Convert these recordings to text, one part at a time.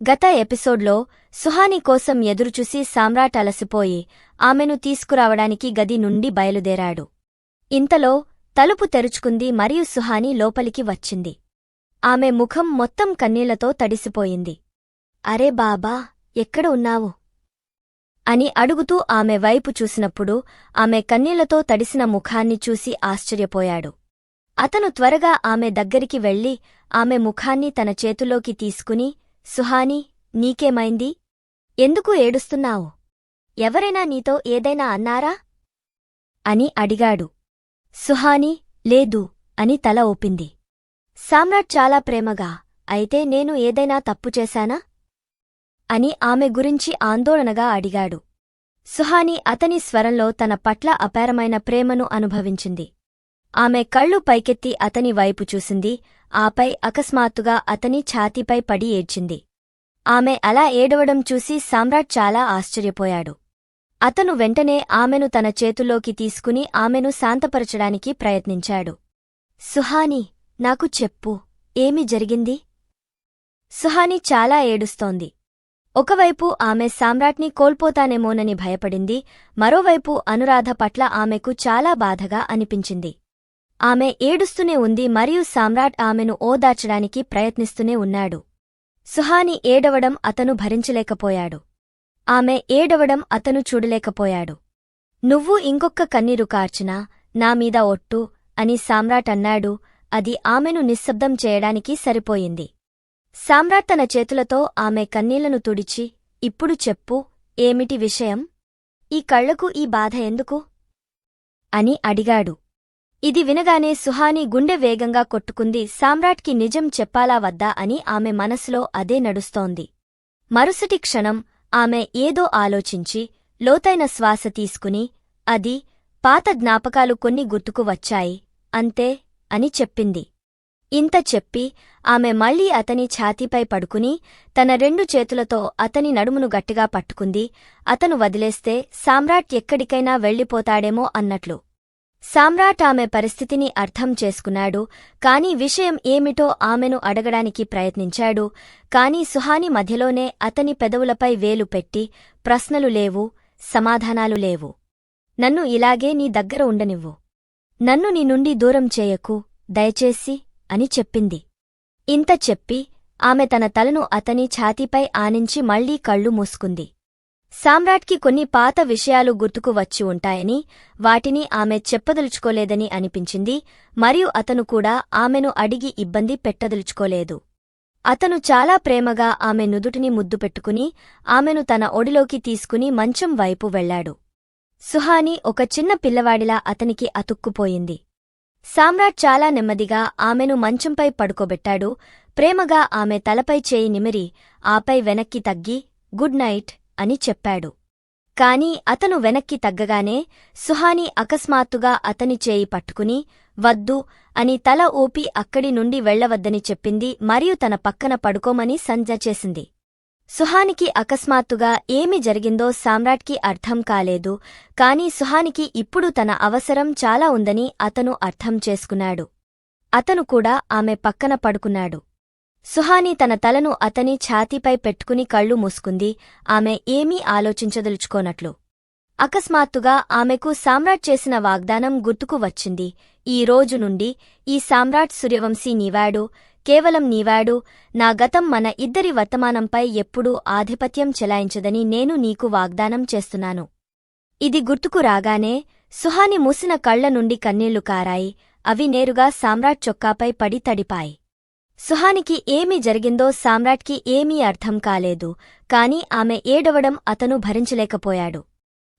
గత ఎపిసోడ్లో సుహాని కోసం ఎదురుచూసి సామ్రాట్ అలసిపోయి ఆమెను తీసుకురావడానికి గది నుండి బయలుదేరాడు. ఇంతలో తలుపు తెరుచుకుంది మరియు సుహాని లోపలికి వచ్చింది. ఆమె ముఖం మొత్తం కన్నీళ్ళతో తడిసిపోయింది. అరే బాబా ఎక్కడ ఉన్నావు అని అడుగుతూ ఆమె వైపు చూసినప్పుడు ఆమె కన్నీళ్ళతో తడిసిన ముఖాన్ని చూసి ఆశ్చర్యపోయాడు. అతను త్వరగా ఆమె దగ్గరికి వెళ్ళి ఆమె ముఖాన్ని తన చేతులోకి తీసుకుని సుహాని నీకేమైంది ఎందుకు ఏడుస్తున్నావు? ఎవరైనా నీతో ఏదైనా అన్నారా? అని అడిగాడు. సుహాని లేదు అని తల ఊపింది. సామ్రాట్ చాలా ప్రేమగా అయితే నేను ఏదైనా తప్పు చేశానా? అని ఆమె గురించి ఆందోళనగా అడిగాడు. సుహాని అతని స్వరంలో తన పట్ల అపారమైన ప్రేమను అనుభవించింది. ఆమె కళ్ళు పైకెత్తి అతని వైపు చూసింది. ఆపై అకస్మాత్తుగా అతని ఛాతీపై పడి ఏడ్చింది. ఆమె అలా ఏడవడం చూసి సామ్రాట్ చాలా ఆశ్చర్యపోయాడు. అతను వెంటనే ఆమెను తన చేతుల్లోకి తీసుకుని ఆమెను శాంతపరచడానికి ప్రయత్నించాడు. సుహాని నాకు చెప్పు ఏమి జరిగింది సుహాని చాలా ఏడుస్తోంది. ఒకవైపు ఆమె సామ్రాట్ని కోల్పోతానేమోనని భయపడింది. మరోవైపు అనురాధ పట్ల ఆమెకు చాలా బాధగా అనిపించింది. ఆమె ఏడుస్తూనే ఉంది మరియు సామ్రాట్ ఆమెను ఓదార్చడానికి ప్రయత్నిస్తూనే ఉన్నాడు. సుహాని ఏడవడం అతను భరించలేకపోయాడు. ఆమె ఏడవడం అతను చూడలేకపోయాడు. నువ్వు ఇంకొక్క కన్నీరు కార్చినా నామీద ఒట్టు అని సామ్రాట్ అన్నాడు. అది ఆమెను నిశ్శబ్దం చేయడానికి సరిపోయింది. సామ్రాట్ తన చేతులతో ఆమె కన్నీళ్ళను తుడిచి ఇప్పుడు చెప్పు ఏమిటి విషయం? ఈ కళ్ళకు ఈ బాధ ఎందుకు అని అడిగాడు. ఇది వినగానే సుహాని గుండె వేగంగా కొట్టుకుంది. సామ్రాట్కి నిజం చెప్పాలా వద్దా అని ఆమె మనసులో అదే నడుస్తోంది. మరుసటి క్షణం ఆమె ఏదో ఆలోచించి లోతైన శ్వాస తీసుకుని అది పాత జ్ఞాపకాలు కొన్ని గుర్తుకు వచ్చాయి. అంతే అని చెప్పింది. ఇంత చెప్పి ఆమె మళ్ళీ అతని ఛాతీపై పడుకుని తన రెండు చేతులతో అతని నడుమును గట్టిగా పట్టుకుంది. అతను వదిలేస్తే సామ్రాట్ ఎక్కడికైనా వెళ్ళిపోతాడేమో అన్నట్లు. సామ్రాట్ ఆమె పరిస్థితిని అర్థం చేసుకున్నాడు కాని విషయం ఏమిటో ఆమెను అడగడానికి ప్రయత్నించాడు కాని సుహాని మధ్యలోనే అతని పెదవులపై వేలు పెట్టి ప్రశ్నలు లేవు సమాధానాలు లేవు. నన్ను ఇలాగే నీ దగ్గర ఉండనివ్వు. నన్ను నీ నుండి దూరం చేయకు దయచేసి అని చెప్పింది. ఇంత చెప్పి ఆమె తన తలను అతని ఛాతీపై ఆనించి మళ్ళీ కళ్ళు మూసుకుంది. సామ్రాట్కి కొన్ని పాత విషయాలు గుర్తుకు వచ్చి ఉంటాయని వాటిని ఆమె చెప్పదలుచుకోలేదని అనిపించింది మరియు అతను కూడా ఆమెను అడిగి ఇబ్బంది పెట్టదలుచుకోలేదు. అతను చాలా ప్రేమగా ఆమె నుదుటిని ముద్దు పెట్టుకుని ఆమెను తన ఒడిలోకి తీసుకుని మంచం వైపు వెళ్ళాడు సుహాని ఒక చిన్న పిల్లవాడిలా అతనికి అతుక్కుపోయింది. సామ్రాట్ చాలా నెమ్మదిగా ఆమెను మంచంపై పడుకోబెట్టాడు ప్రేమగా ఆమె తలపై చేయి నిమిరి ఆపై వెనక్కి తగ్గి గుడ్ నైట్ అని చెప్పాడు. కాని అతను వెనక్కి తగ్గగానే సుహాని అకస్మాత్తుగా అతని చేయి పట్టుకుని వద్దు అని తల ఊపి అక్కడి నుండి వెళ్ళవద్దని చెప్పింది మరియు తన పక్కన పడుకోమని సంజ చేసింది. సుహానికి అకస్మాత్తుగా ఏమి జరిగిందో సామ్రాట్కి అర్థం కాలేదు కాని సుహానికి ఇప్పుడు తన అవసరం చాలా ఉందని అతను అర్థం చేసుకున్నాడు. అతను కూడా ఆమె పక్కన పడుకున్నాడు. సుహాని తన తలను అతని ఛాతీపై పెట్టుకుని కళ్ళు మూసుకుంది. ఆమె ఏమీ ఆలోచించదలుచుకోనట్లు. అకస్మాత్తుగా ఆమెకు సామ్రాట్ చేసిన వాగ్దానం గుర్తుకు వచ్చింది. ఈ రోజు నుండి ఈ సామ్రాట్ సూర్యవంశీ నీవాడు కేవలం నీవాడు నా గతం మన ఇద్దరి వర్తమానంపై ఎప్పుడూ ఆధిపత్యం చెలాయించదని నేను నీకు వాగ్దానం చేస్తున్నాను. ఇది గుర్తుకు రాగానే సుహాని మూసిన కళ్ళ నుండి కన్నీళ్ళు కారాయి. అవి నేరుగా సామ్రాట్ చొక్కాపై పడి తడిపాయి. సుహానికి ఏమి జరిగిందో సామ్రాట్కి ఏమీ అర్థం కాలేదు. కాని ఆమె ఏడవడం అతను భరించలేకపోయాడు.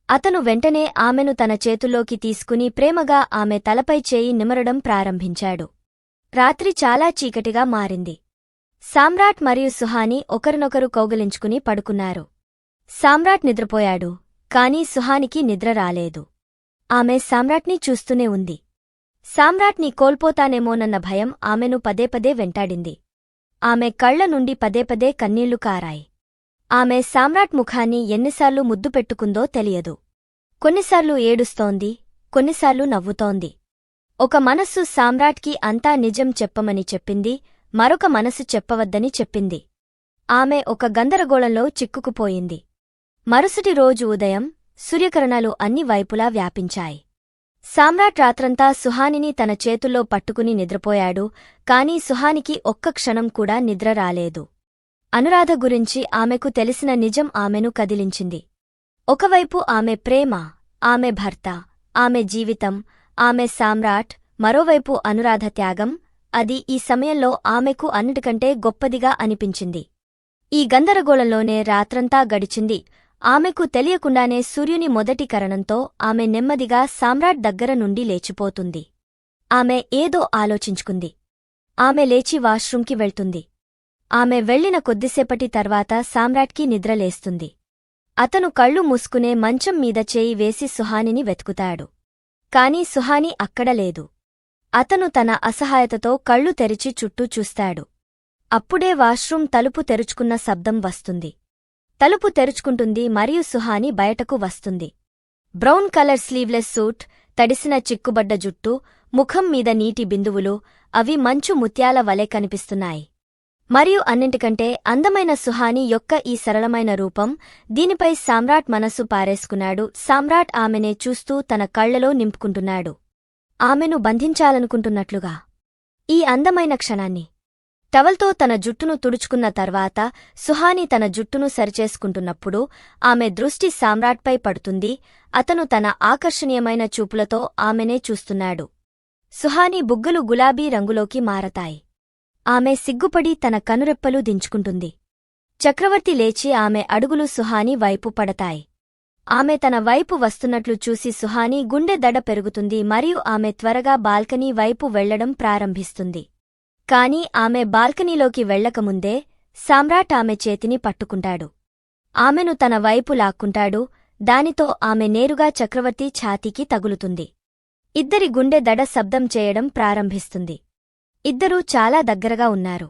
అతను వెంటనే ఆమెను తన చేతుల్లోకి తీసుకుని ప్రేమగా ఆమె తలపై చేయి నిమరడం ప్రారంభించాడు. రాత్రి చాలా చీకటిగా మారింది. సామ్రాట్ మరియు సుహాని ఒకరినొకరు కౌగిలించుకుని పడుకున్నారు. సామ్రాట్ నిద్రపోయాడు కాని సుహానికి నిద్ర రాలేదు. ఆమె సామ్రాట్ని చూస్తూనే ఉంది. సామ్రాట్ని కోల్పోతానేమోనన్న భయం ఆమెను పదే పదే వెంటాడింది. ఆమె కళ్ళ నుండి పదే పదే కన్నీళ్ళు కారాయి. ఆమె సామ్రాట్ ముఖాన్ని ఎన్నిసార్లు ముద్దు పెట్టుకుందో తెలియదు. కొన్నిసార్లు ఏడుస్తోంది కొన్నిసార్లు నవ్వుతోంది. ఒక మనస్సు సామ్రాట్కి అంతా నిజం చెప్పమని చెప్పింది మరొక మనసు చెప్పవద్దని చెప్పింది. ఆమె ఒక గందరగోళంలో చిక్కుకుపోయింది. మరుసటి రోజు ఉదయం సూర్యకిరణాలు అన్ని వైపులా వ్యాపించాయి. సామ్రాట్ రాత్రంతా సుహానిని తన చేతుల్లో పట్టుకుని నిద్రపోయాడు కాని సుహానికి ఒక్క క్షణం కూడా నిద్ర రాలేదు. అనురాధ గురించి ఆమెకు తెలిసిన నిజం ఆమెను కదిలించింది. ఒకవైపు ఆమె ప్రేమ ఆమె భర్త ఆమె జీవితం ఆమె సామ్రాట్ మరోవైపు అనురాధ త్యాగం అది ఈ సమయంలో ఆమెకు అన్నిటికంటే గొప్పదిగా అనిపించింది. ఈ గందరగోళంలోనే రాత్రంతా గడిచింది ఆమెకు తెలియకుండానే సూర్యుని మొదటి కరణంతో ఆమె నెమ్మదిగా సామ్రాట్ దగ్గర నుండి లేచిపోతుంది. ఆమె ఏదో ఆలోచించుకుంది. ఆమె లేచి వాష్రూంకి వెళ్తుంది. ఆమె వెళ్ళిన కొద్దిసేపటి తర్వాత సామ్రాట్కి నిద్రలేస్తుంది అతను కళ్ళు మూసుకునే మంచం మీద చేయి వేసి సుహానిని వెతుకుతాడు. కాని సుహాని అక్కడ లేదు. అతను తన అసహాయతతో కళ్ళు తెరిచి చుట్టూ చూస్తాడు. అప్పుడే వాష్రూం తలుపు తెరుచుకున్న శబ్దం వస్తుంది. తలుపు తెరుచుకుంటుంది మరియు సుహాని బయటకు వస్తుంది. బ్రౌన్ కలర్ స్లీవ్లెస్ సూట్ తడిసిన చిక్కుబడ్డ జుట్టు ముఖం మీద నీటి బిందువులు అవి మంచు ముత్యాల వలె కనిపిస్తున్నాయి. మరియు అన్నింటికంటే అందమైన సుహాని యొక్క ఈ సరళమైన రూపం దీనిపై సామ్రాట్ మనస్సు పారేసుకున్నాడు. సామ్రాట్ ఆమెనే చూస్తూ తన కళ్ళలో నింపుకుంటున్నాడు. ఆమెను బంధించాలనుకుంటున్నట్లుగా. ఈ అందమైన క్షణాన్ని టవల్తో తన జుట్టును తుడుచుకున్న తర్వాత సుహాని తన జుట్టును సరిచేసుకుంటున్నప్పుడు ఆమె దృష్టి సామ్రాట్పై పడుతుంది. అతను తన ఆకర్షణీయమైన చూపులతో ఆమెనే చూస్తున్నాడు. సుహాని బుగ్గలు గులాబీ రంగులోకి మారతాయి. ఆమె సిగ్గుపడి తన కనురెప్పలు దించుకుంటుంది. చక్రవర్తి లేచి ఆమె అడుగులు సుహాని వైపు పడతాయి. ఆమె తన వైపు వస్తున్నట్లు చూసి సుహాని గుండె దడ పెరుగుతుంది మరియు ఆమె త్వరగా బాల్కనీ వైపు వెళ్ళడం ప్రారంభిస్తుంది. కాని ఆమె బాల్కనీలోకి వెళ్ళకముందే సామ్రాట్ ఆమె చేతిని పట్టుకుంటాడు. ఆమెను తన వైపు లాక్కుంటాడు దానితో ఆమె నేరుగా చక్రవర్తి ఛాతీకి తగులుతుంది. ఇద్దరి గుండె దడ శబ్దం చేయడం ప్రారంభిస్తుంది. ఇద్దరూ చాలా దగ్గరగా ఉన్నారు.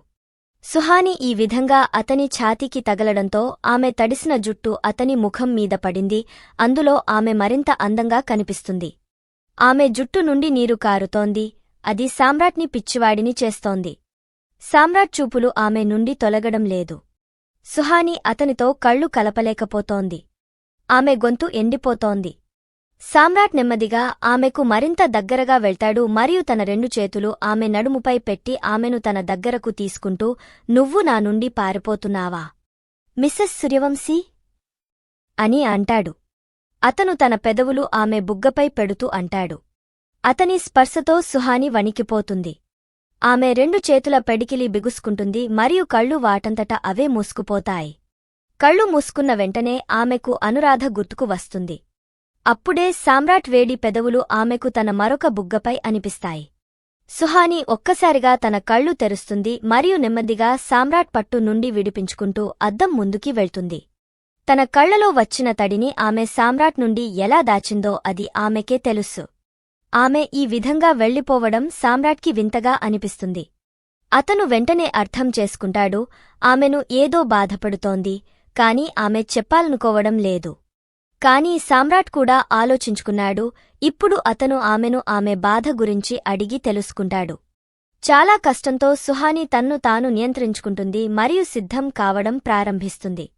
సుహాని ఈ విధంగా అతని ఛాతీకి తగలడంతో ఆమె తడిసిన జుట్టు అతని ముఖం మీద పడింది అందులో ఆమె మరింత అందంగా కనిపిస్తుంది. ఆమె జుట్టు నుండి నీరు కారుతోంది అది సామ్రాట్ని పిచ్చివాడిని చేస్తోంది. సామ్రాట్ చూపులు ఆమె నుండి తొలగడం లేదు. సుహాని అతనితో కళ్ళు కలపలేకపోతోంది. ఆమె గొంతు ఎండిపోతోంది. సామ్రాట్ నెమ్మదిగా ఆమెకు మరింత దగ్గరగా వెళ్తాడు మరియు తన రెండు చేతులు ఆమె నడుముపై పెట్టి ఆమెను తన దగ్గరకు తీసుకుంటూ నువ్వు నా నుండి పారిపోతున్నావా? మిస్సెస్ సూర్యవంశీ అని అంటాడు. అతను తన పెదవులు ఆమె బుగ్గపై పెడుతూ అంటాడు. అతని స్పర్శతో సుహాని వణికిపోతుంది. ఆమె రెండు చేతుల పెడికిలి బిగుసుకుంటుంది మరియు కళ్ళు వాటంతట అవే మూసుకుపోతాయి. కళ్ళు మూసుకున్న వెంటనే ఆమెకు అనురాధ గుర్తుకు వస్తుంది. అప్పుడే సామ్రాట్ వేడి పెదవులు ఆమెకు తన మరొక బుగ్గపై అనిపిస్తాయి. సుహాని ఒక్కసారిగా తన కళ్ళు తెరుస్తుంది మరియు నెమ్మదిగా సామ్రాట్ పట్టు నుండి విడిపించుకుంటూ అద్దం ముందుకి వెళ్తుంది. తన కళ్ళలో వచ్చిన తడిని ఆమె సామ్రాట్ నుండి ఎలా దాచిందో అది ఆమెకే తెలుసు. ఆమె ఈ విధంగా వెళ్ళిపోవడం సామ్రాట్కి వింతగా అనిపిస్తుంది. అతను వెంటనే అర్థం చేసుకుంటాడు ఆమెను ఏదో బాధపడుతోంది కాని ఆమె చెప్పాలనుకోవడం లేదు. కాని సామ్రాట్ కూడా ఆలోచించుకున్నాడు ఇప్పుడు అతను ఆమెను ఆమె బాధ గురించి అడిగి తెలుసుకుంటాడు. చాలా కష్టంతో సుహాని తన్ను తాను నియంత్రించుకుంటుంది మరియు సిద్ధం కావడం ప్రారంభిస్తుంది.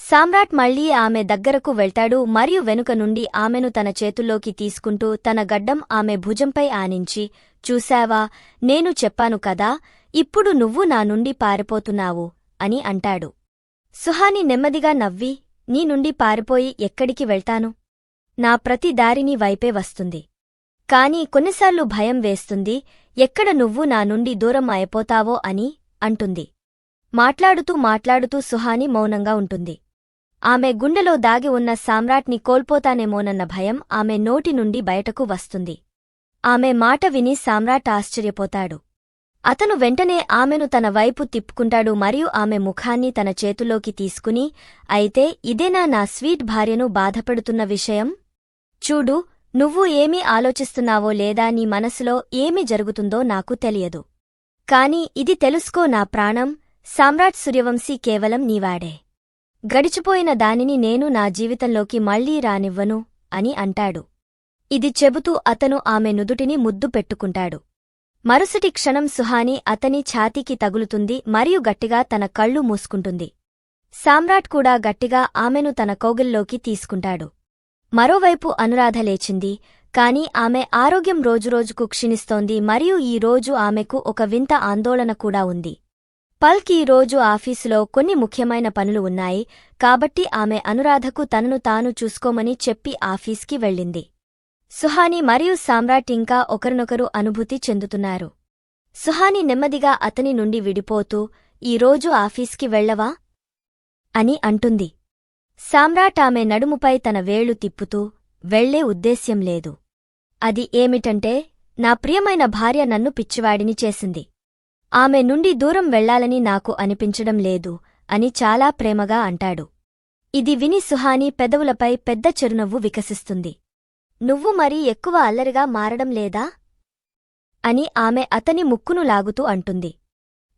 సామ్రాట్ మళ్ళీ ఆమె దగ్గరకు వెళ్తాడు మరియు వెనుక నుండి ఆమెను తన చేతుల్లోకి తీసుకుంటూ తన గడ్డం ఆమె భుజంపై ఆనించి చూశావా నేను చెప్పాను కదా ఇప్పుడు నువ్వు నా నుండి పారిపోతున్నావు అని అంటాడు. సుహాని నెమ్మదిగా నవ్వి నీ నుండి పారిపోయి ఎక్కడికి వెళ్తాను? నా ప్రతి దారిని వైపే వస్తుంది. కాని కొన్నిసార్లు భయం వేస్తుంది ఎక్కడ నువ్వు నా నుండి దూరం అయిపోతావో అని అంటుంది. మాట్లాడుతూ మాట్లాడుతూ సుహాని మౌనంగా ఉంటుంది. ఆమె గుండెలో దాగి ఉన్న సామ్రాట్ని కోల్పోతానేమోనన్న భయం ఆమె నోటి నుండి బయటకు వస్తుంది. ఆమె మాట విని సామ్రాట్ ఆశ్చర్యపోతాడు. అతను వెంటనే ఆమెను తన వైపు తిప్పుకుంటాడు మరియు ఆమె ముఖాన్ని తన చేతులోకి తీసుకుని అయితే ఇదేనా నా స్వీట్ భార్యను బాధపడుతున్న విషయం? చూడు నువ్వు ఏమీ ఆలోచిస్తున్నావో లేదా నీ మనసులో ఏమి జరుగుతుందో నాకు తెలియదు. కాని ఇది తెలుసుకో నా ప్రాణం సామ్రాట్ సూర్యవంశీ కేవలం నీవాడే. గడిచిపోయిన దానిని నేను నా జీవితంలోకి మళ్ళీ రానివ్వను అని అంటాడు. ఇది చెబుతూ అతను ఆమె నుదుటిని ముద్దు పెట్టుకుంటాడు. మరుసటి క్షణం సుహాని అతని ఛాతీకి తగులుతుంది మరియు గట్టిగా తన కళ్ళు మూసుకుంటుంది. సామ్రాట్ కూడా గట్టిగా ఆమెను తన కౌగిల్లోకి తీసుకుంటాడు. మరోవైపు అనురాధ లేచింది కాని ఆమె ఆరోగ్యం రోజురోజుకు క్షీణిస్తోంది మరియు ఈ రోజు ఆమెకు ఒక వింత ఆందోళన కూడా ఉంది. పల్క్ ఈ రోజు ఆఫీసులో కొన్ని ముఖ్యమైన పనులు ఉన్నాయి. కాబట్టి ఆమె అనురాధకు తనను తాను చూసుకోమని చెప్పి ఆఫీస్కి వెళ్ళింది. సుహాని మరియు సామ్రాట్ ఇంకా ఒకరినొకరు అనుభూతి చెందుతున్నారు. సుహాని నెమ్మదిగా అతని నుండి విడిపోతూ ఈరోజు ఆఫీస్కి వెళ్ళవా అని అంటుంది. సామ్రాట్ ఆమె నడుముపై తన వేళ్ళు తిప్పుతూ వెళ్ళే ఉద్దేశ్యం లేదు. అది ఏమిటంటే నా ప్రియమైన భార్య నన్ను పిచ్చివాడిని చేసింది. ఆమె నుండి దూరం వెళ్ళాలని నాకు అనిపించడం లేదు అని చాలా ప్రేమగా అంటాడు. ఇది విని సుహాని పెదవులపై పెద్ద చిరునవ్వు వికసిస్తుంది. నువ్వు మరీ ఎక్కువ అల్లరిగా మారడం లేదా? అని ఆమె అతని ముక్కును లాగుతూ అంటుంది.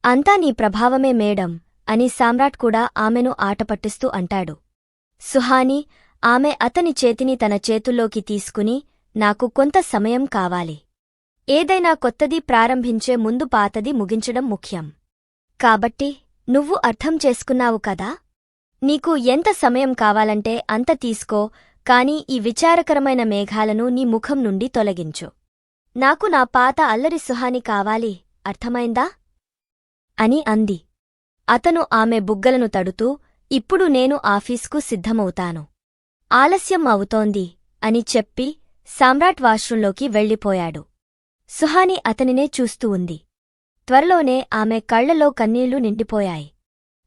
అంతా నీ ప్రభావమే మేడం అని సామ్రాట్ కూడా ఆమెను ఆటపట్టిస్తూ అంటాడు. సుహాని ఆమె అతని చేతిని తన చేతుల్లోకి తీసుకుని నాకు కొంత సమయం కావాలి. ఏదైనా కొత్తది ప్రారంభించే ముందు పాతది ముగించడం ముఖ్యం. కాబట్టి నువ్వు అర్థం చేసుకున్నావు కదా? నీకు ఎంత సమయం కావాలంటే అంత తీసుకో కాని ఈ విచారకరమైన మేఘాలను నీ ముఖం నుండి తొలగించు. నాకు నా పాత అల్లరి సుహాని కావాలి అర్థమైందా? అని అంది. అతను ఆమె బుగ్గలను తడుతూ ఇప్పుడు నేను ఆఫీస్కు సిద్ధమవుతాను. ఆలస్యం అవుతోంది అని చెప్పి సామ్రాట్ వాష్రూంలోకి వెళ్ళిపోయాడు. సుహాని అతనినే చూస్తూ ఉంది. త్వరలోనే ఆమె కళ్ళలో కన్నీళ్ళు నిండిపోయాయి.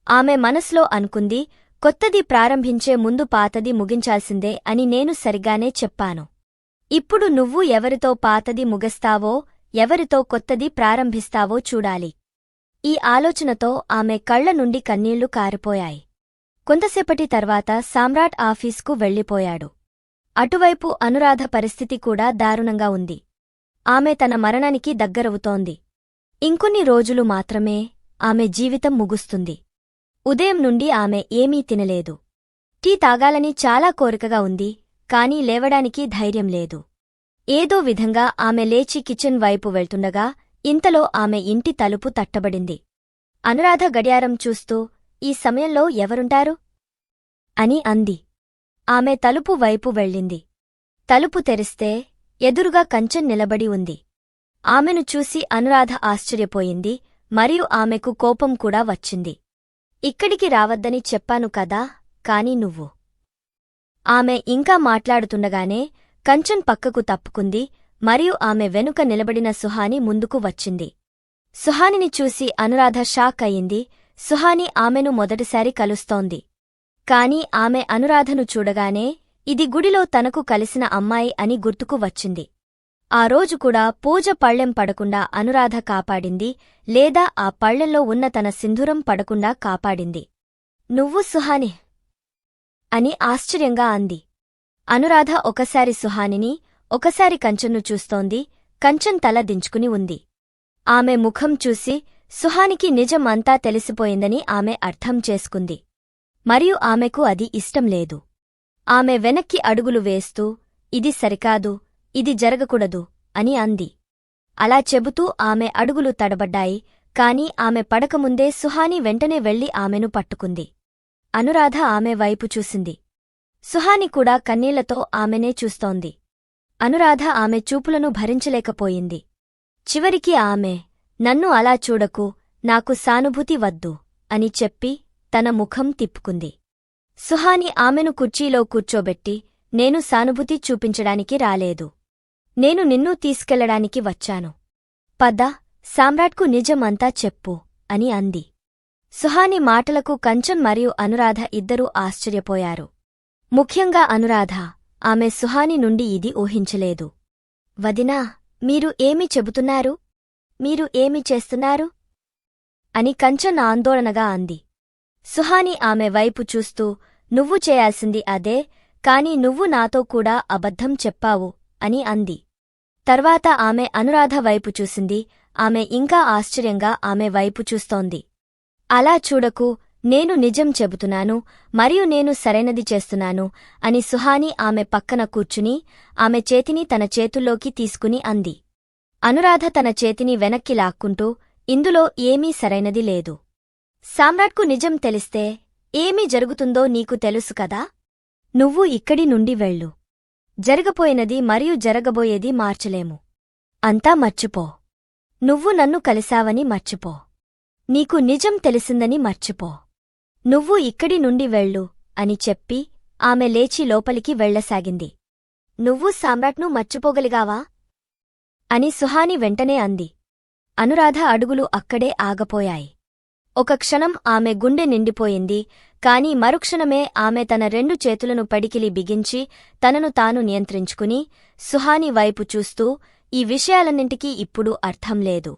ఆమె మనసులో అనుకుంది కొత్తది ప్రారంభించే ముందు పాతది ముగించాల్సిందే అని నేను సరిగానే చెప్పాను. ఇప్పుడు నువ్వు ఎవరితో పాతది ముగస్తావో ఎవరితో కొత్తది ప్రారంభిస్తావో చూడాలి. ఈ ఆలోచనతో ఆమె కళ్ళ నుండి కన్నీళ్ళు కారిపోయాయి. కొంతసేపటి తర్వాత సామ్రాట్ ఆఫీస్కు వెళ్ళిపోయాడు. అటువైపు అనురాధ పరిస్థితి కూడా దారుణంగా ఉంది. ఆమె తన మరణానికి దగ్గరవుతోంది. ఇంకొన్ని రోజులు మాత్రమే ఆమె జీవితం ముగుస్తుంది. ఉదయం నుండి ఆమె ఏమీ తినలేదు. టీ తాగాలని చాలా కోరికగా ఉంది కాని లేవడానికి ధైర్యం లేదు. ఏదో విధంగా ఆమె లేచి కిచెన్ వైపు వెళ్తుండగా ఇంతలో ఆమె ఇంటి తలుపు తట్టబడింది. అనురాధ గడియారం చూస్తూ ఈ సమయంలో ఎవరుంటారు? అని అంది. ఆమె తలుపు వైపు వెళ్ళింది. తలుపు తెరిస్తే ఎదురుగా కంచెన్ నిలబడి ఉంది. ఆమెను చూసి అనురాధ ఆశ్చర్యపోయింది మరియు ఆమెకు కోపం కూడా వచ్చింది. ఇక్కడికి రావద్దని చెప్పాను కదా కాని నువ్వు. ఆమె ఇంకా మాట్లాడుతుండగానే కంచన్ పక్కకు తప్పుకుంది మరియు ఆమె వెనుక నిలబడిన సుహాని ముందుకు వచ్చింది. సుహానిని చూసి అనురాధ షాక్ అయింది సుహాని ఆమెను మొదటిసారి కలుస్తోంది. కాని ఆమె అనురాధను చూడగానే ఇది గుడిలో తనకు కలిసిన అమ్మాయి అని గుర్తుకు వచ్చింది. ఆ రోజు కూడా పూజ పళ్ళెం పడకుండా అనురాధ కాపాడింది లేదా ఆ పళ్ళెంలో ఉన్న తన సింధూరం పడకుండా కాపాడింది. నువ్వు సుహాని అని ఆశ్చర్యంగా అంది. అనురాధ ఒకసారి సుహానిని ఒకసారి కంచన్ను చూస్తోంది కంచన్ తల దించుకుని ఉంది. ఆమె ముఖం చూసి సుహానికి నిజం అంతా తెలిసిపోయిందని ఆమె అర్థం చేసుకుంది. మరియు ఆమెకు అది ఇష్టం లేదు. ఆమె వెనక్కి అడుగులు వేస్తూ ఇది సరికాదు ఇది జరగకూడదు అని అంది. అలా చెబుతూ ఆమె అడుగులు తడబడ్డాయి కాని ఆమె పడకముందే సుహాని వెంటనే వెళ్ళి ఆమెను పట్టుకుంది. అనురాధ ఆమె వైపు చూసింది. సుహాని కూడా కన్నీళ్ళతో ఆమెనే చూస్తోంది. అనురాధ ఆమె చూపులను భరించలేకపోయింది. చివరికి ఆమె నన్ను అలా చూడకు నాకు సానుభూతి వద్దు అని చెప్పి తన ముఖం తిప్పుకుంది. సుహాని ఆమెను కుర్చీలో కూర్చోబెట్టి నేను సానుభూతి చూపించడానికి రాలేదు. నేను నిన్ను తీసుకెళ్ళడానికి వచ్చాను. పద సామ్రాట్కు నిజమంతా చెప్పు అని అంది. సుహాని మాటలకు కంచన్ మరియు అనురాధ ఇద్దరూ ఆశ్చర్యపోయారు. ముఖ్యంగా అనురాధ ఆమె సుహాని నుండి ఇది ఊహించలేదు. వదినా మీరు ఏమి చెబుతున్నారు? మీరు ఏమి చేస్తున్నారు? అని కంచన్ ఆందోళనగా అంది. సుహాని ఆమె వైపు చూస్తూ నువ్వు చేయాల్సింది అదే కాని నువ్వు నాతో కూడా అబద్ధం చెప్పావు అని అంది. తర్వాత ఆమె అనురాధ వైపు చూసింది ఆమె ఇంకా ఆశ్చర్యంగా ఆమె వైపు చూస్తోంది. అలా చూడకు నేను నిజం చెబుతున్నాను మరియు నేను సరైనది చేస్తున్నాను అని సుహాని ఆమె పక్కన కూర్చుని ఆమె చేతిని తన చేతుల్లోకి తీసుకుని అంది. అనురాధ తన చేతిని వెనక్కి లాక్కుంటూ ఇందులో ఏమీ సరైనది లేదు. సామ్రాట్కు నిజం తెలిస్తే ఏమి జరుగుతుందో నీకు తెలుసు కదా? నువ్వు ఇక్కడి నుండి వెళ్ళు. జరగపోయినది మరియు జరగబోయేది మార్చలేము. అంతా మర్చిపో. నువ్వు నన్ను కలిశావని మర్చిపో. నీకు నిజం తెలిసిందని మర్చిపో. నువ్వు ఇక్కడి నుండి వెళ్ళు అని చెప్పి ఆమె లేచి లోపలికి వెళ్ళసాగింది నువ్వు సామ్రాట్ను మర్చిపోగలిగావా? అని సుహాని వెంటనే అంది. అనురాధ అడుగులు అక్కడే ఆగపోయాయి. ఒక క్షణం ఆమె గుండె నిండిపోయింది. కాని మరుక్షణమే ఆమె తన రెండు చేతులను పడికిలి బిగించి తనను తాను నియంత్రించుకుని సుహాని వైపు చూస్తూ ఈ విషయాలన్నింటికీ ఇప్పుడు అర్థం లేదు.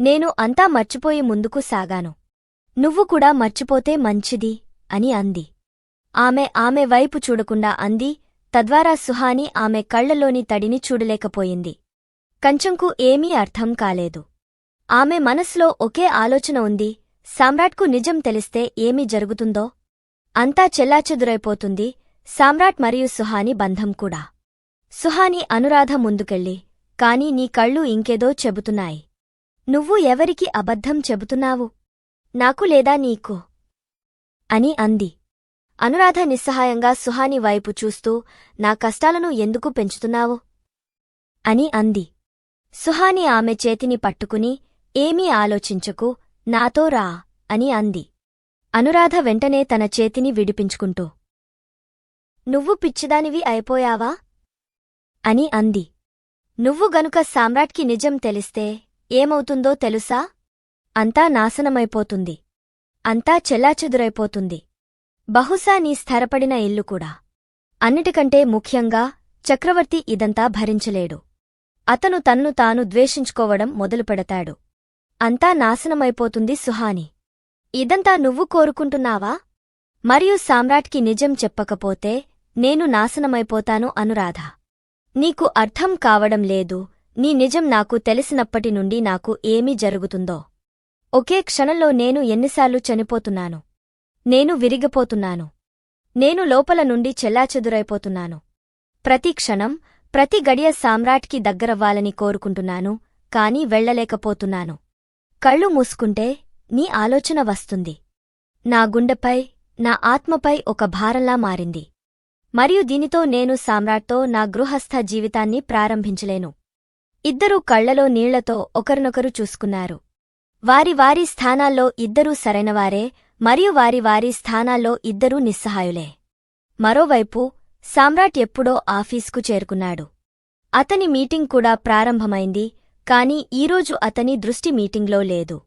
నేను అంతా మర్చిపోయి ముందుకు సాగాను. నువ్వు కూడా మర్చిపోతే మంచిది అని అంది. ఆమె ఆమె వైపు చూడకుండా అంది. తద్వారా సుహాని ఆమె కళ్ళలోని తడిని చూడలేకపోయింది. కంచంకు ఏమీ అర్థం కాలేదు. ఆమె మనసులో ఒకే ఆలోచన ఉంది. సామ్రాట్కు నిజం తెలిస్తే ఏమీ జరుగుతుందో? అంతా చెల్లాచెదురైపోతుంది సామ్రాట్ మరియు సుహాని బంధం కూడా. సుహాని అనురాధ ముందుకెళ్ళి కాని నీ కళ్ళు ఇంకేదో చెబుతున్నాయి. నువ్వు ఎవరికి అబద్ధం చెబుతున్నావు? నాకు లేదా నీకు అని అంది. అనురాధ నిస్సహాయంగా సుహాని వైపు చూస్తూ నా కష్టాలను ఎందుకు పెంచుతున్నావు అని అంది. సుహాని ఆమె చేతిని పట్టుకుని ఏమీ ఆలోచించకు నాతో రా అని అంది. అనురాధ వెంటనే తన చేతిని విడిపించుకుంటూ. నువ్వు పిచ్చిదానివి అయిపోయావా? అని అంది. నువ్వు గనుక సామ్రాట్కి నిజం తెలిస్తే ఏమవుతుందో తెలుసా? అంతా నాశనమైపోతుంది. అంతా చెల్లాచెదురైపోతుంది. బహుశా నీ స్థిరపడిన ఇల్లు కూడా. అన్నిటికంటే ముఖ్యంగా చక్రవర్తి ఇదంతా భరించలేడు. అతను తన్ను తాను ద్వేషించుకోవడం మొదలుపెడతాడు. అంతా నాశనమైపోతుంది సుహాని. ఇదంతా నువ్వు కోరుకుంటున్నావా? మరియు సామ్రాట్కి నిజం చెప్పకపోతే నేను నాశనమైపోతాను అనురాధ నీకు అర్థం కావడం లేదు నీ నిజం నాకు తెలిసినప్పటి నుండి నాకు ఏమీ జరుగుతుందో. ఒకే క్షణంలో నేను ఎన్నిసార్లు చనిపోతున్నాను. నేను విరిగిపోతున్నాను. నేను లోపల నుండి చెల్లాచెదురైపోతున్నాను. ప్రతి క్షణం ప్రతి గడియ సామ్రాట్కి దగ్గరవ్వాలని కోరుకుంటున్నాను కాని వెళ్ళలేకపోతున్నాను కళ్ళు మూసుకుంటే నీ ఆలోచన వస్తుంది. నా గుండెపై నా ఆత్మపై ఒక భారంలా మారింది. మరియు దీనితో నేను సామ్రాట్తో నా గృహస్థ జీవితాన్ని ప్రారంభించలేను. ఇద్దరూ కళ్ళలో నీళ్ళతో ఒకరినొకరు చూసుకున్నారు. వారి వారి స్థానాల్లో ఇద్దరూ సరైనవారే మరియు వారి వారి స్థానాల్లో ఇద్దరూ నిస్సహాయులే. మరోవైపు సామ్రాట్ ఎప్పుడో ఆఫీస్కు చేరుకున్నాడు. అతని మీటింగ్ కూడా ప్రారంభమైంది కాని ఈరోజు అతని దృష్టి మీటింగ్లో లేదు.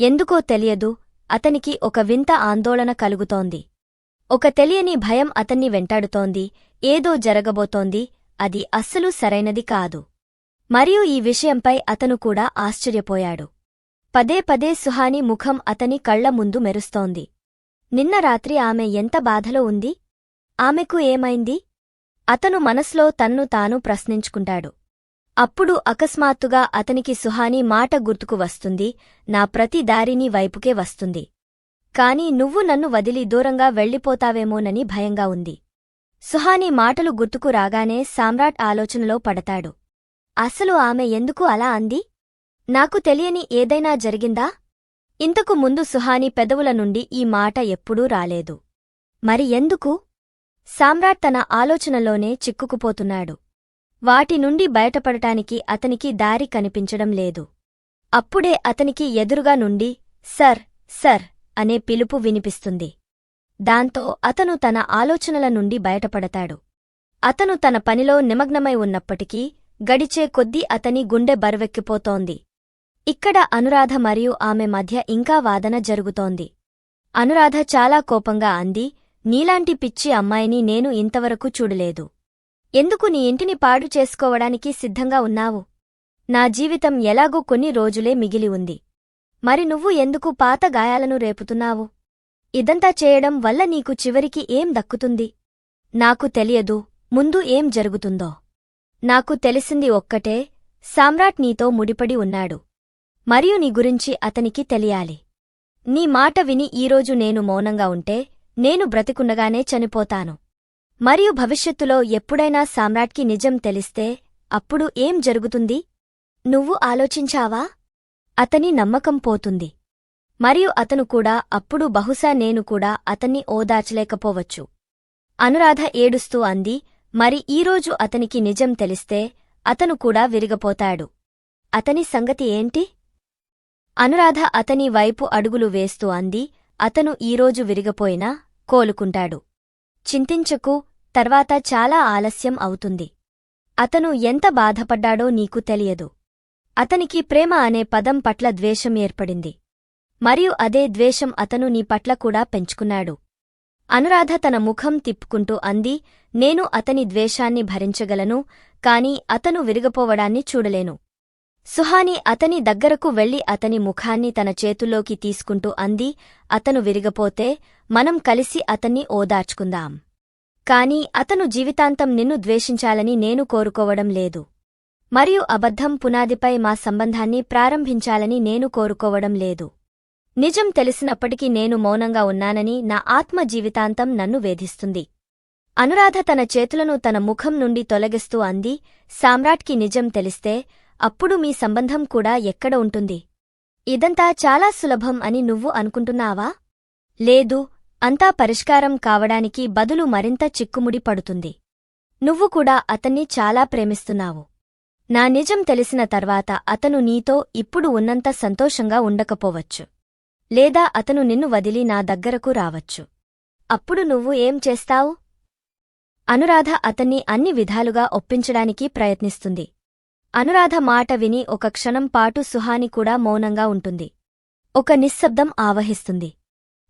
ఎందుకో తెలియదు అతనికి ఒక వింత ఆందోళన కలుగుతోంది. ఒక తెలియని భయం అతన్ని వెంటాడుతోంది ఏదో జరగబోతోంది అది అస్సలు సరైనది కాదు. మరియు ఈ విషయంపై అతను కూడా ఆశ్చర్యపోయాడు. పదే పదే సుహాని ముఖం అతని కళ్ళ ముందు మెరుస్తోంది. నిన్న రాత్రి ఆమె ఎంత బాధలో ఉంది? ఆమెకు ఏమైంది? అతను మనస్లో తన్ను తాను ప్రశ్నించుకుంటాడు. అప్పుడు అకస్మాత్తుగా అతనికి సుహాని మాట గుర్తుకు వస్తుంది నా ప్రతి దారిని వైపుకే వస్తుంది. కాని నువ్వు నన్ను వదిలి దూరంగా వెళ్ళిపోతావేమోనని భయంగా ఉంది. సుహాని మాటలు గుర్తుకు రాగానే సామ్రాట్ ఆలోచనలో పడతాడు. అసలు ఆమె ఎందుకు అలా అంది? నాకు తెలియని ఏదైనా జరిగిందా? ఇంతకు ముందు సుహాని పెదవుల నుండి ఈ మాట ఎప్పుడూ రాలేదు. మరి ఎందుకు? సామ్రాట్ తన ఆలోచనలోనే చిక్కుకుపోతున్నాడు. వాటి నుండి బయటపడటానికి అతనికి దారి కనిపించడం లేదు. అప్పుడే అతనికి ఎదురుగా నుండి సర్ సర్ అనే పిలుపు వినిపిస్తుంది. దాంతో అతను తన ఆలోచనల నుండి బయటపడతాడు. అతను తన పనిలో నిమగ్నమై ఉన్నప్పటికీ గడిచే కొద్దీ అతని గుండె బరువెక్కిపోతోంది. ఇక్కడ అనురాధ మరియు ఆమె మధ్య ఇంకా వాదన జరుగుతోంది. అనురాధ చాలా కోపంగా అంది నీలాంటి పిచ్చి అమ్మాయిని నేను ఇంతవరకు చూడలేదు. ఎందుకు నీ ఇంటిని పాడు చేసుకోవడానికి సిద్ధంగా ఉన్నావు? నా జీవితం ఎలాగూ కొన్ని రోజులే మిగిలి ఉంది. మరి నువ్వు ఎందుకు పాత గాయాలను రేపుతున్నావు? ఇదంతా చేయడం వల్ల నీకు చివరికి ఏం దక్కుతుంది? నాకు తెలియదు ముందు ఏం జరుగుతుందో. నాకు తెలిసింది ఒక్కటే సామ్రాట్ నీతో ముడిపడి ఉన్నాడు. మరియు నీ గురించి అతనికి తెలియాలి. నీ మాట విని ఈరోజు నేను మౌనంగా ఉంటే నేను బ్రతికుండగానే చనిపోతాను. మరియు భవిష్యత్తులో ఎప్పుడైనా సామ్రాట్కి నిజం తెలిస్తే అప్పుడు ఏం జరుగుతుంది? నువ్వు ఆలోచించావా? అతని నమ్మకం పోతుంది. మరియు అతను కూడా అప్పుడు బహుశా నేను కూడా అతన్ని ఓదార్చలేకపోవచ్చు అనురాధ ఏడుస్తూ అంది మరి ఈరోజు అతనికి నిజం తెలిస్తే అతను కూడా విరిగపోతాడు. అతని సంగతి ఏంటి? అనురాధ అతని వైపు అడుగులు వేస్తూ అంది అతను ఈరోజు విరిగపోయినా కోలుకుంటాడు. చింతించకు తర్వాత చాలా ఆలస్యం అవుతుంది. అతను ఎంత బాధపడ్డాడో నీకు తెలియదు. అతనికి ప్రేమ అనే పదం పట్ల ద్వేషం ఏర్పడింది. మరియు అదే ద్వేషం అతను నీ పట్ల కూడా పెంచుకున్నాడు. అనురాధ తన ముఖం తిప్పుకుంటూ అంది నేను అతని ద్వేషాన్ని భరించగలను కాని అతను విరిగపోవడాన్ని చూడలేను. సుహాని అతని దగ్గరకు వెళ్ళి అతని ముఖాన్ని తన చేతుల్లోకి తీసుకుంటూ అంది అతను విరిగపోతే మనం కలిసి అతన్ని ఓదార్చుకుందాం. కాని అతను జీవితాంతం నిన్ను ద్వేషించాలని నేను కోరుకోవడం లేదు. మరియు అబద్ధం పునాదిపై మా సంబంధాన్ని ప్రారంభించాలని నేను కోరుకోవడం లేదు. నిజం తెలిసినప్పటికీ నేను మౌనంగా ఉన్నానని నా ఆత్మ జీవితాంతం నన్ను వేధిస్తుంది. అనురాధ తన చేతులను తన ముఖం నుండి తొలగిస్తూ అంది సామ్రాట్కి నిజం తెలిస్తే అప్పుడు మీ సంబంధం కూడా ఎక్కడ ఉంటుంది? ఇదంతా చాలా సులభం అని నువ్వు అనుకుంటున్నావా? లేదు అంతా పరిష్కారం కావడానికి బదులు మరింత చిక్కుముడి పడుతుంది. నువ్వు కూడా అతన్ని చాలా ప్రేమిస్తున్నావు. నా నిజం తెలిసిన తర్వాత అతను నీతో ఇప్పుడు ఉన్నంత సంతోషంగా ఉండకపోవచ్చు. లేదా అతను నిన్ను వదిలి నా దగ్గరకు రావచ్చు. అప్పుడు నువ్వు ఏం చేస్తావు? అనురాధ అతన్ని అన్ని విధాలుగా ఒప్పించడానికి ప్రయత్నిస్తుంది. అనురాధ మాట విని ఒక క్షణం పాటు సుహాని కూడా మౌనంగా ఉంటుంది. ఒక నిశ్శబ్దం ఆవహిస్తుంది.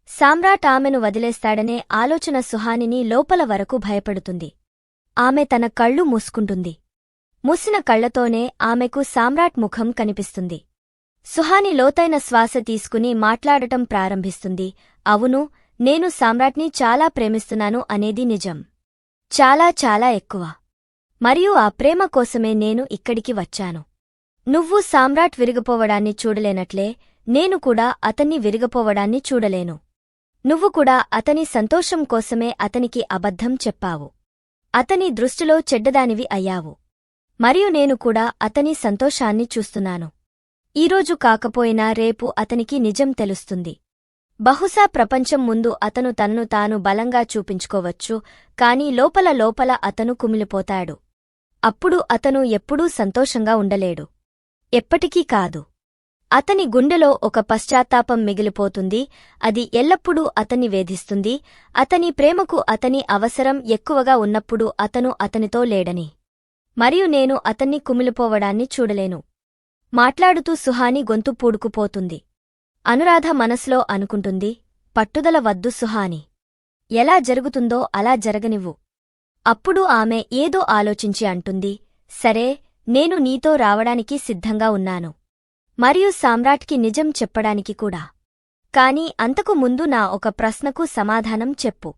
సామ్రాట్ ఆమెను వదిలేస్తాడనే ఆలోచన సుహానిని లోపల వరకు భయపడుతుంది. ఆమె తన కళ్ళు మూసుకుంటుంది. మూసిన కళ్ళతోనే ఆమెకు సామ్రాట్ ముఖం కనిపిస్తుంది. సుహాని లోతైన శ్వాస తీసుకుని మాట్లాడటం ప్రారంభిస్తుంది. అవును నేను సామ్రాట్ని చాలా ప్రేమిస్తున్నాను అనేది నిజం. చాలా చాలా ఎక్కువ. మరియు ఆ ప్రేమ కోసమే నేను ఇక్కడికి వచ్చాను. నువ్వు సామ్రాట్ విరిగిపోవడాన్ని చూడలేనట్లే నేను కూడా అతన్ని విరిగిపోవడాన్ని చూడలేను. నువ్వు కూడా అతని సంతోషం కోసమే అతనికి అబద్ధం చెప్పావు. అతని దృష్టిలో చెడ్డదానివి అయ్యావు. మరియు నేను కూడా అతని సంతోషాన్ని చూస్తున్నాను. ఈరోజు కాకపోయినా రేపు అతనికి నిజం తెలుస్తుంది. బహుశా ప్రపంచం ముందు అతను తనను తాను బలంగా చూపించుకోవచ్చు కాని లోపల లోపల అతను కుమిలిపోతాడు. అప్పుడు అతను ఎప్పుడూ సంతోషంగా ఉండలేడు. ఎప్పటికీ కాదు. అతని గుండెలో ఒక పశ్చాత్తాపం మిగిలిపోతుంది. అది ఎల్లప్పుడూ అతన్ని వేధిస్తుంది. అతని ప్రేమకు అతని అవసరం ఎక్కువగా ఉన్నప్పుడు అతను అతనితో లేడని. మరియు నేను అతన్ని కుమిలిపోవడాన్ని చూడలేను. మాట్లాడుతూ సుహాని గొంతు పూడుకుపోతుంది. అనురాధ మనసులో అనుకుంటుంది పట్టుదల వద్దు సుహాని. ఎలా జరుగుతుందో అలా జరగనివ్వు. అప్పుడు ఆమె ఏదో ఆలోచించి అంటుంది సరే నేను నీతో రావడానికి సిద్ధంగా ఉన్నాను. మరియు సామ్రాట్కి నిజం చెప్పడానికి కూడా. కాని అంతకు ముందు నా ఒక ప్రశ్నకు సమాధానం చెప్పు.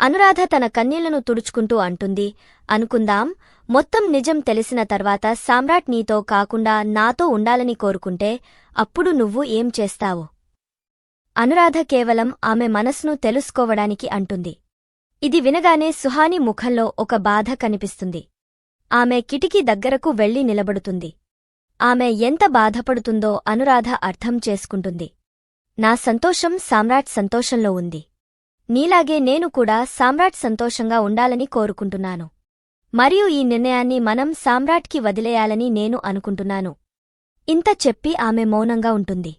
అనురాధ తన కన్నీళ్ళను తుడుచుకుంటూ అంటుంది అనుకుందాం మొత్తం నిజం తెలిసిన తర్వాత సామ్రాట్ నీతో కాకుండా నాతో ఉండాలని కోరుకుంటే అప్పుడు నువ్వు ఏం చేస్తావు? అనురాధ కేవలం ఆమె మనస్ను తెలుసుకోవడానికి అంటుంది. ఇది వినగానే సుహాని ముఖంలో ఒక బాధ కనిపిస్తుంది. ఆమె కిటికీ దగ్గరకు వెళ్ళి నిలబడుతుంది. ఆమె ఎంత బాధపడుతుందో అనురాధ అర్థం చేసుకుంటుంది. నా సంతోషం సామ్రాట్ సంతోషంలో ఉంది. నీలాగే నేను కూడా సామ్రాట్ సంతోషంగా ఉండాలని కోరుకుంటున్నాను. మరియు ఈ నిర్ణయాన్ని మనం సామ్రాట్కి వదిలేయాలని నేను అనుకుంటున్నాను. ఇంత చెప్పి ఆమె మౌనంగా ఉంటుంది.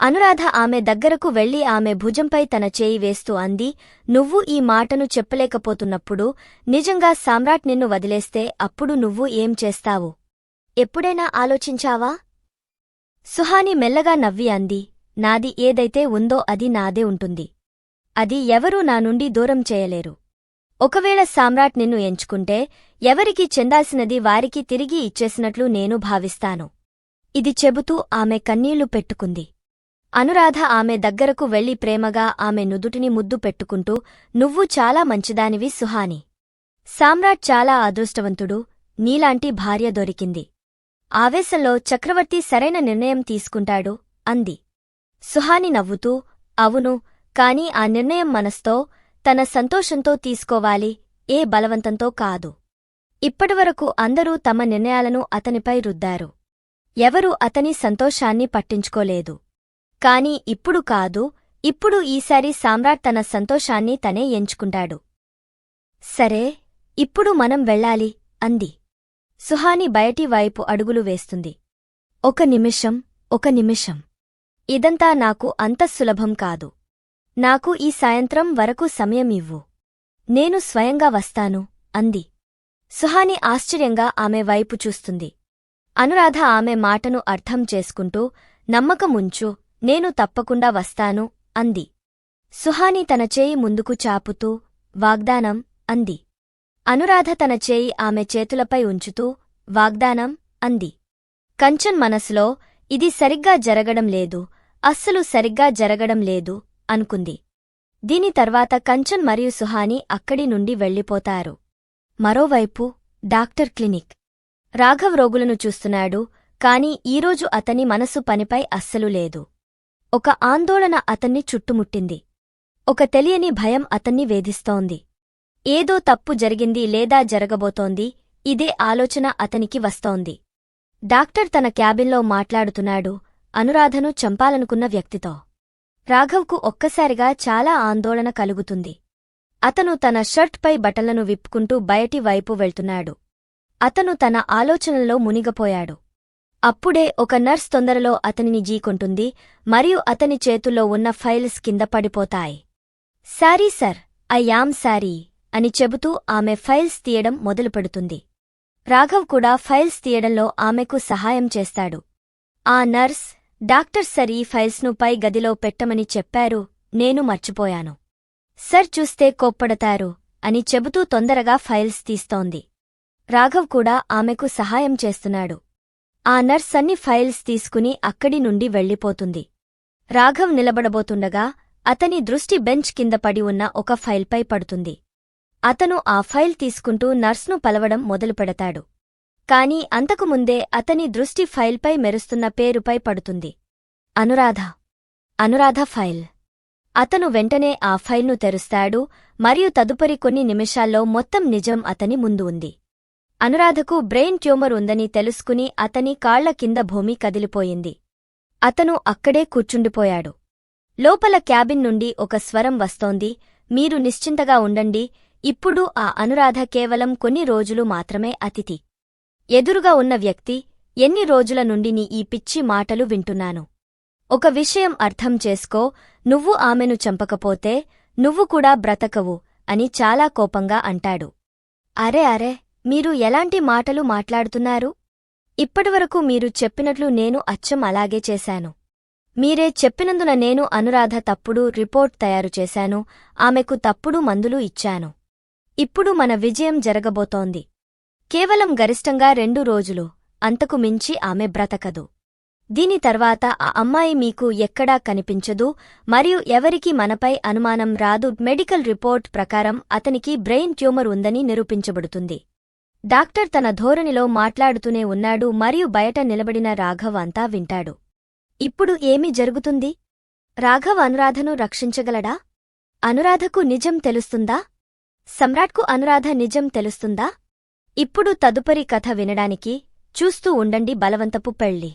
అనురాధ ఆమె దగ్గరకు వెళ్ళి ఆమె భుజంపై తన చేయి వేస్తూ అంది నువ్వు ఈ మాటను చెప్పలేకపోతున్నప్పుడు నిజంగా సామ్రాట్ నిన్ను వదిలేస్తే అప్పుడు నువ్వు ఏం చేస్తావు? ఎప్పుడైనా ఆలోచించావా? సుహాని మెల్లగా నవ్వి అంది నాది ఏదైతే ఉందో అది నాదే ఉంటుంది. అది ఎవరూ నా నుండి దూరం చేయలేరు. ఒకవేళ సామ్రాట్ నిన్ను ఎంచుకుంటే ఎవరికి చెందాల్సినది వారికి తిరిగి ఇచ్చేసినట్లు నేను భావిస్తాను. ఇది చెబుతూ ఆమె కన్నీళ్ళు పెట్టుకుంది. అనురాధ ఆమె దగ్గరకు వెళ్ళి ప్రేమగా ఆమె నుదుటిని ముద్దు పెట్టుకుంటూ నువ్వు చాలా మంచిదానివి సుహాని. సామ్రాట్ చాలా అదృష్టవంతుడు నీలాంటి భార్య దొరికింది. ఆవేశంలో చక్రవర్తి సరైన నిర్ణయం తీసుకుంటాడు అంది. సుహాని నవ్వుతూ అవును కాని ఆ నిర్ణయం మనస్తో తన సంతోషంతో తీసుకోవాలి ఏ బలవంతంతో కాదు. ఇప్పటివరకు అందరూ తమ నిర్ణయాలను అతనిపై రుద్దారు. ఎవరూ అతని సంతోషాన్ని పట్టించుకోలేదు. కాని ఇప్పుడు కాదు ఇప్పుడు ఈసారి సామ్రాట్ తన సంతోషాన్ని తనే ఎంచుకుంటాడు. సరే ఇప్పుడు మనం వెళ్ళాలి అంది. సుహాని బయటి వైపు అడుగులు వేస్తుంది. ఒక నిమిషం ఒక నిమిషం. ఇదంతా నాకు అంత సులభం కాదు. నాకు ఈ సాయంత్రం వరకు సమయం ఇవ్వు. నేను స్వయంగా వస్తాను అంది. సుహాని ఆశ్చర్యంగా ఆమె వైపు చూస్తుంది. అనురాధ ఆమె మాటను అర్థం చేసుకుంటూ నమ్మకముంచు నేను తప్పకుండా వస్తాను అంది. సుహాని తన చేయి ముందుకు చాపుతూ వాగ్దానం అంది. అనురాధ తన చేయి ఆమె చేతులపై ఉంచుతూ వాగ్దానం అంది. కంచన్ మనసులో ఇది సరిగ్గా జరగడం లేదు అస్సలు సరిగ్గా జరగడం లేదు అనుకుంది. దీని తర్వాత కంచన్ మరియు సుహాని అక్కడి నుండి వెళ్ళిపోతారు. మరోవైపు డాక్టర్ క్లినిక్. రాఘవ్ రోగులను చూస్తున్నాడు కాని ఈరోజు అతని మనసు పనిపై అస్సలు లేదు. ఒక ఆందోళన అతన్ని చుట్టుముట్టింది. ఒక తెలియని భయం అతన్ని వేధిస్తోంది. ఏదో తప్పు జరిగింది లేదా జరగబోతోంది ఇదే ఆలోచన అతనికి వస్తోంది. డాక్టర్ తన క్యాబిన్లో మాట్లాడుతున్నాడు అనురాధను చంపాలనుకున్న వ్యక్తితో. రాఘవ్కు ఒక్కసారిగా చాలా ఆందోళన కలుగుతుంది. అతను తన షర్ట్పై బటన్లను విప్పుకుంటూ బయటి వైపు వెళ్తున్నాడు. అతను తన ఆలోచనల్లో మునిగపోయాడు. అప్పుడే ఒక నర్స్ తొందరలో అతనిని జీకొంటుంది మరియు అతని చేతుల్లో ఉన్న ఫైల్స్ కింద పడిపోతాయి. Sorry sir I am sorry అని చెబుతూ ఆమె ఫైల్స్ తీయడం మొదలుపెడుతుంది రాఘవ్ కూడా ఫైల్స్ తీయడంలో ఆమెకు సహాయం చేస్తాడు. ఆ నర్స్ డాక్టర్ సర్ ఈ ఫైల్స్ను పై గదిలో పెట్టమని చెప్పారు నేను మర్చిపోయాను. సర్ చూస్తే కోప్పడతారు అని చెబుతూ తొందరగా ఫైల్స్ తీస్తోంది. రాఘవ్ కూడా ఆమెకు సహాయం చేస్తున్నాడు. ఆ నర్స్ అన్ని ఫైల్స్ తీసుకుని అక్కడి నుండి వెళ్ళిపోతుంది. రాఘవ్ నిలబడబోతుండగా అతని దృష్టి బెంచ్ కింద పడి ఉన్న ఒక ఫైల్పై పడుతుంది. అతను ఆ ఫైల్ తీసుకుంటూ నర్స్ను పలవడం మొదలుపెడతాడు. కాని అంతకుముందే అతని దృష్టి ఫైల్పై మెరుస్తున్న పేరుపై పడుతుంది. అనురాధ. అనురాధ ఫైల్. అతను వెంటనే ఆ ఫైల్ను తెరుస్తాడు మరియు తదుపరి కొన్ని నిమిషాల్లో మొత్తం నిజం అతని ముందు ఉంది. అనురాధకు బ్రెయిన్ ట్యూమర్ ఉందని తెలుసుకుని అతని కాళ్ళ కింద భూమి కదిలిపోయింది. అతను అక్కడే కూర్చుండిపోయాడు. లోపల క్యాబిన్ నుండి ఒక స్వరం వస్తోంది. మీరు నిశ్చింతగా ఉండండి. ఇప్పుడు ఆ అనురాధ కేవలం కొన్ని రోజులు మాత్రమే అతిథి. ఎదురుగా ఉన్న వ్యక్తి ఎన్ని రోజుల నుండి నీ ఈ పిచ్చి మాటలు వింటున్నాను? ఒక విషయం అర్థం చేసుకో. నువ్వు ఆమెను చంపకపోతే నువ్వు కూడా బ్రతకవు అని చాలా కోపంగా అంటాడు. అరే అరే మీరు ఎలాంటి మాటలు మాట్లాడుతున్నారు? ఇప్పటివరకు మీరు చెప్పినట్లు నేను అచ్చం అలాగే చేశాను. మీరే చెప్పినందున నేను అనురాధ తప్పుడు రిపోర్ట్ తయారు చేశాను. ఆమెకు తప్పుడు మందులు ఇచ్చాను. ఇప్పుడు మన విజయం జరగబోతోంది. కేవలం గరిష్టంగా రెండు రోజులు. అంతకు మించి ఆమె బ్రతకదు. దీని తర్వాత ఆ అమ్మాయి మీకు ఎక్కడా కనిపించదు. మరియు ఎవరికీ మనపై అనుమానం రాదు. మెడికల్ రిపోర్ట్ ప్రకారం అతనికి బ్రెయిన్ ట్యూమర్ ఉందని నిరూపించబడుతుంది. డాక్టర్ తన ధోరణిలో మాట్లాడుతూనే ఉన్నాడు మరియు బయట నిలబడిన రాఘవ్ అంతా వింటాడు. ఇప్పుడు ఏమి జరుగుతుంది? రాఘవ్ అనురాధను రక్షించగలడా? అనురాధకు నిజం తెలుస్తుందా? సమ్రాట్కు అనురాధ నిజం తెలుస్తుందా? ఇప్పుడు తదుపరి కథ వినడానికి చూస్తూ ఉండండి బలవంతపు పెళ్ళి.